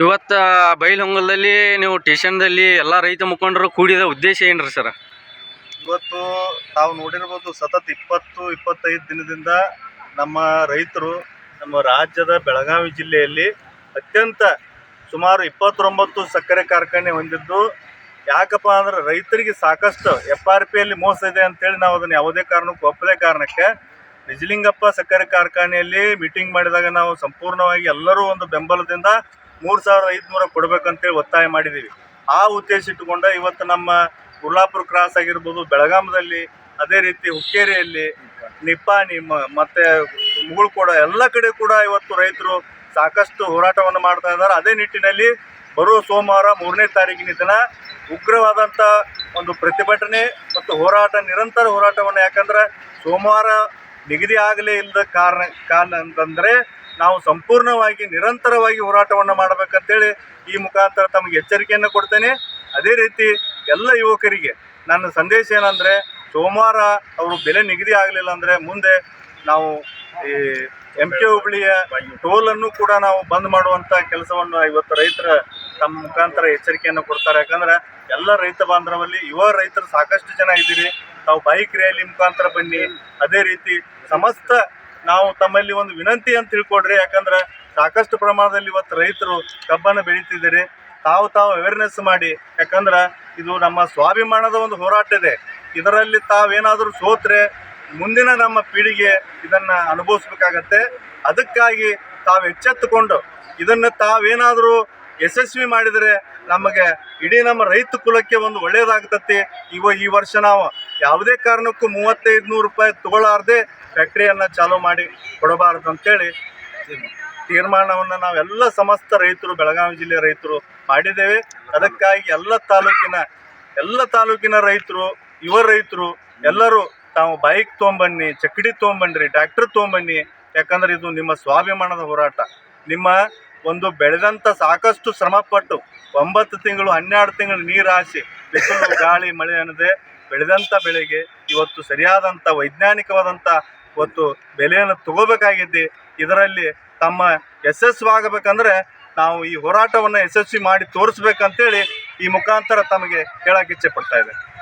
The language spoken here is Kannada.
ಇವತ್ತ ಬೈಲಹೊಂಗಲದಲ್ಲಿ ನೀವು ಸ್ಟೇಷನ್ದಲ್ಲಿ ಎಲ್ಲ ರೈತ ಮುಖಂಡರು ಕೂಡಿದ ಉದ್ದೇಶ ಏನ್ರಿ ಸರ್? ಇವತ್ತು ನಾವು ನೋಡಿರ್ಬೋದು ಸತತ ಇಪ್ಪತ್ತು, ಇಪ್ಪತ್ತೈದು ದಿನದಿಂದ ನಮ್ಮ ರೈತರು ನಮ್ಮ ರಾಜ್ಯದ ಬೆಳಗಾವಿ ಜಿಲ್ಲೆಯಲ್ಲಿ ಅತ್ಯಂತ ಸುಮಾರು ಇಪ್ಪತ್ತೊಂಬತ್ತು ಸಕ್ಕರೆ ಕಾರ್ಖಾನೆ ಹೊಂದಿದ್ದು, ಯಾಕಪ್ಪ ಅಂದ್ರೆ ರೈತರಿಗೆ ಸಾಕಷ್ಟು ಎಫ್ ಆರ್ ಪಿಯಲ್ಲಿ ಮೋಸ ಇದೆ ಅಂತೇಳಿ ನಾವು ಅದನ್ನು ಯಾವುದೇ ಕಾರಣಕ್ಕೂ ಒಪ್ಪದೇ ಕಾರಣಕ್ಕೆ ನಿಜಲಿಂಗಪ್ಪ ಸಕ್ಕರೆ ಕಾರ್ಖಾನೆಯಲ್ಲಿ ಮೀಟಿಂಗ್ ಮಾಡಿದಾಗ ನಾವು ಸಂಪೂರ್ಣವಾಗಿ ಎಲ್ಲರೂ ಒಂದು ಬೆಂಬಲದಿಂದ ಮೂರು ಸಾವಿರದ ಐದುನೂರ ಕೊಡಬೇಕಂತೇಳಿ ಒತ್ತಾಯ ಮಾಡಿದ್ದೀವಿ. ಆ ಉದ್ದೇಶ ಇಟ್ಟುಕೊಂಡ ಇವತ್ತು ನಮ್ಮ ಉರ್ಲಾಪುರ ಕ್ರಾಸ್ ಆಗಿರ್ಬೋದು ಬೆಳಗಾಮದಲ್ಲಿ ಅದೇ ರೀತಿ ಹುಕ್ಕೇರಿಯಲ್ಲಿ ನಿಪ್ಪಾನಿ ಮತ್ತೆ ಮುಗುಳ್ಕೋಡ ಎಲ್ಲ ಕಡೆ ಕೂಡ ಇವತ್ತು ರೈತರು ಸಾಕಷ್ಟು ಹೋರಾಟವನ್ನು ಮಾಡ್ತಾ ಇದ್ದಾರೆ. ಅದೇ ನಿಟ್ಟಿನಲ್ಲಿ ಬರುವ ಸೋಮವಾರ ಮೂರನೇ ತಾರೀಕಿನ ದಿನ ಉಗ್ರವಾದಂಥ ಒಂದು ಪ್ರತಿಭಟನೆ ಮತ್ತು ಹೋರಾಟ, ನಿರಂತರ ಹೋರಾಟವನ್ನು ಯಾಕಂದ್ರೆ ಸೋಮವಾರ ನಿಗದಿ ಆಗಲೇ ಇಲ್ಲದ ಕಾರಣ ಕಾರಣ ಅಂತಂದರೆ ನಾವು ಸಂಪೂರ್ಣವಾಗಿ ನಿರಂತರವಾಗಿ ಹೋರಾಟವನ್ನು ಮಾಡಬೇಕಂತೇಳಿ ಈ ಮುಖಾಂತರ ತಮಗೆ ಎಚ್ಚರಿಕೆಯನ್ನು ಕೊಡ್ತೇನೆ. ಅದೇ ರೀತಿ ಎಲ್ಲ ಯುವಕರಿಗೆ ನನ್ನ ಸಂದೇಶ ಏನಂದರೆ, ಸೋಮವಾರ ಅವರು ಬೆಲೆ ನಿಗದಿ ಆಗಲಿಲ್ಲ ಅಂದರೆ ಮುಂದೆ ನಾವು ಈ ಎಂ ಕೆ ಹುಬ್ಳಿಯ ಟೋಲನ್ನು ಕೂಡ ನಾವು ಬಂದ್ ಮಾಡುವಂಥ ಕೆಲಸವನ್ನು ಇವತ್ತು ರೈತರ ತಮ್ಮ ಮುಖಾಂತರ ಎಚ್ಚರಿಕೆಯನ್ನು ಕೊಡ್ತಾರೆ. ಯಾಕಂದ್ರೆ ಎಲ್ಲ ರೈತ ಬಾಂಧವಲ್ಲಿ ಯುವ ರೈತರು ಸಾಕಷ್ಟು ಜನ ಇದ್ದೀರಿ. ತಾವು ಬೈಕ್ ರ್ಯಾಲಿ ಮುಖಾಂತರ ಬನ್ನಿ. ಅದೇ ರೀತಿ ಸಮಸ್ತ ನಾವು ತಮ್ಮಲ್ಲಿ ಒಂದು ವಿನಂತಿ ಅಂತ ತಿಳ್ಕೊಡ್ರಿ. ಯಾಕಂದ್ರೆ ಸಾಕಷ್ಟು ಪ್ರಮಾಣದಲ್ಲಿ ಇವತ್ತು ರೈತರು ಕಬ್ಬನ್ನು ಬೆಳೀತಿದ್ದಾರೆ. ತಾವು ತಾವು ಅವೇರ್ನೆಸ್ ಮಾಡಿ. ಯಾಕಂದ್ರೆ ಇದು ನಮ್ಮ ಸ್ವಾಭಿಮಾನದ ಒಂದು ಹೋರಾಟ ಇದೆ. ಇದರಲ್ಲಿ ತಾವೇನಾದರೂ ಸೋತ್ರೆ ಮುಂದಿನ ನಮ್ಮ ಪೀಳಿಗೆ ಇದನ್ನು ಅನುಭವಿಸ್ಬೇಕಾಗತ್ತೆ. ಅದಕ್ಕಾಗಿ ತಾವು ಎಚ್ಚೆತ್ತುಕೊಂಡು ಇದನ್ನು ತಾವೇನಾದರೂ ಯಶಸ್ವಿ ಮಾಡಿದರೆ ನಮಗೆ ಇಡೀ ನಮ್ಮ ರೈತ ಕುಲಕ್ಕೆ ಒಂದು ಒಳ್ಳೆಯದಾಗ್ತತಿ ಇವ ಈ ವರ್ಷ ನಾವು ಯಾವುದೇ ಕಾರಣಕ್ಕೂ ಮೂವತ್ತೈದು ನೂರು ರೂಪಾಯಿ ತಗೊಳ್ಳಾರ್ದೆ ಫ್ಯಾಕ್ಟ್ರಿಯನ್ನು ಚಾಲೂ ಮಾಡಿ ಕೊಡಬಾರ್ದು ಅಂತೇಳಿ ತೀರ್ಮಾನವನ್ನು ನಾವೆಲ್ಲ ಸಮಸ್ತ ರೈತರು, ಬೆಳಗಾವಿ ಜಿಲ್ಲೆ ರೈತರು ಮಾಡಿದ್ದೇವೆ. ಅದಕ್ಕಾಗಿ ಎಲ್ಲ ತಾಲೂಕಿನ ಎಲ್ಲ ತಾಲೂಕಿನ ರೈತರು, ಯುವ ರೈತರು ಎಲ್ಲರೂ ತಾವು ಬೈಕ್ ತೊಗೊಂಬನ್ನಿ ಚಕ್ಕಡಿ ತೊಗೊಂಬನ್ರಿ ಟ್ರ್ಯಾಕ್ಟರ್ ತೊಗೊಂಬನ್ನಿ. ಯಾಕಂದ್ರೆ ಇದು ನಿಮ್ಮ ಸ್ವಾಭಿಮಾನದ ಹೋರಾಟ. ನಿಮ್ಮ ಒಂದು ಬೆಳೆದಂಥ ಸಾಕಷ್ಟು ಶ್ರಮಪಟ್ಟು ಒಂಬತ್ತು ತಿಂಗಳು, ಹನ್ನೆರಡು ತಿಂಗಳು ನೀರು ಹಾಸಿ ಬಿಸಿಲು, ಗಾಳಿ, ಮಳೆ ಅನ್ನದೆ ಬೆಳೆದಂಥ ಬೆಳೆಗೆ ಇವತ್ತು ಸರಿಯಾದಂಥ ವೈಜ್ಞಾನಿಕವಾದಂಥ ಇವತ್ತು ಬೆಲೆಯನ್ನು ತಗೋಬೇಕಾಗಿದೆ ಇದರಲ್ಲಿ ತಮ್ಮ ಯಶಸ್ವಾಗಬೇಕಂದ್ರೆ ನಾವು ಈ ಹೋರಾಟವನ್ನು ಯಶಸ್ವಿ ಮಾಡಿ ತೋರಿಸ್ಬೇಕಂತೇಳಿ ಈ ಮುಖಾಂತರ ತಮಗೆ ಹೇಳಕ್ಕೆ ಇಚ್ಛೆ ಪಡ್ತಾ ಇದ್ದೇನೆ.